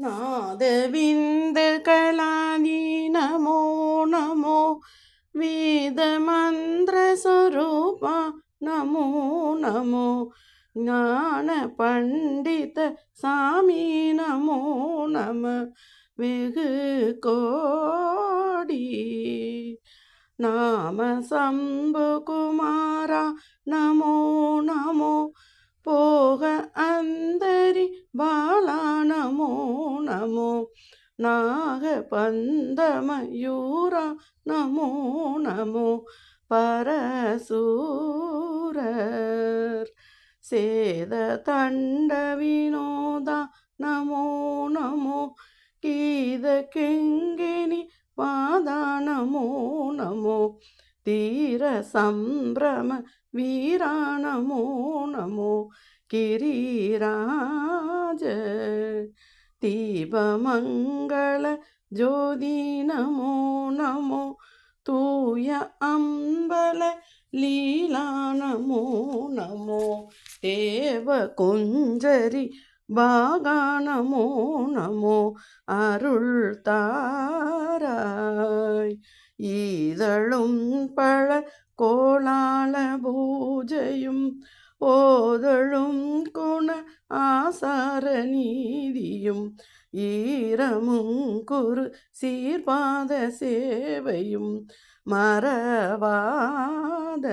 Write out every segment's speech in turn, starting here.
നാദവിന്ദകളാനി നമോ നമോ വേദമന്ത്രസ്വരൂപ നമോ നമോ ஞான பண்டித சாமி நமோ நம வெகு கோடி நாம சம்பு குமாரா நமோ நமோ போக அந்தரி பாலா நமோ நமோ நாக பந்தமயூரா நமோ நமோ பரசூரர். சேத தண்ட வினோதா நமோ நமோ கீத கெங்கினி பாதா நமோ நமோ தீர சம்பிரம வீரா நமோ நமோ கிரீராஜ தீபமங்கள ஜோதி நமோ நமோ தூய அம்பல லீலா நமோ நமோ தேவ குஞ்சரி பாகா நமோ நமோ அருள் தாராய் ஈதழும் பழ கோலால பூஜையும் ஓதழும் குண ஆசார நீதியும் ஈரமும் குரு சீர்பாத சேவையும் மறவாத.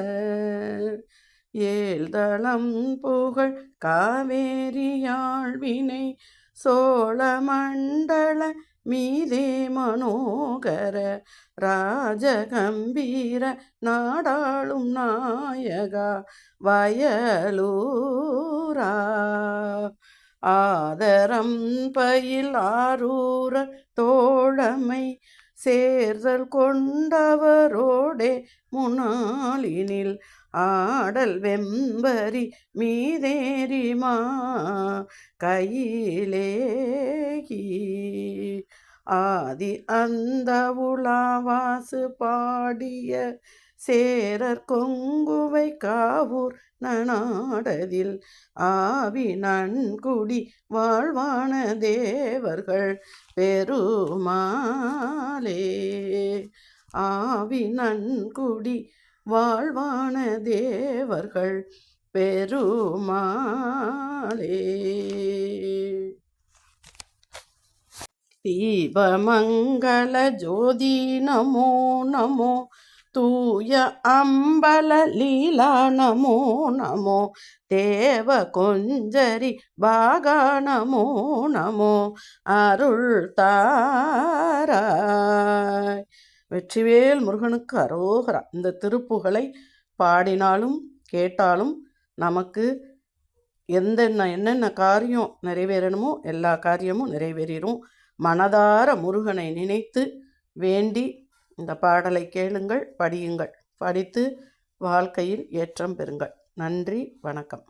ஏழ்தளம் புகழ் காவேரியாழ்வினை சோழ மண்டல மீதே மனோகர ராஜகம்பீர நாடாளும் நாயகா வயலூரா. ஆதரம் பயில் ஆரூர தோழமை சேர்தல் கொண்டவரோடே முனாலினில் ஆடல் வெம்பரி மீதேரிமா கையிலேகி ஆதி அந்த உலாவாசு பாடிய சேரர் கொங்குவை காவூர் நனாடதில் ஆவி நன்குடி வாழ்வான தேவர்கள் பெருமாளே. ஆவி நன்குடி வாழ்வான தேவர்கள் பெருமாளே. தீபமங்கள ஜோதி நமோ நமோ தூய அம்பல லீலா நமோ நமோ தேவ கொஞ்சரி பாகா நமோ நமோ அருள் தாராய். வெற்றிவேல் முருகனுக்கு அரோகரா. இந்த திருப்புகளை பாடினாலும் கேட்டாலும் நமக்கு எந்தென்ன என்னென்ன காரியம் நிறைவேறணுமோ எல்லா காரியமும் நிறைவேறிடும் மனதார முருகனை நினைத்து வேண்டி இந்த பாடலை கேளுங்கள் படியுங்கள். படித்து வாழ்க்கையில் ஏற்றம் பெறுங்கள். நன்றி வணக்கம்.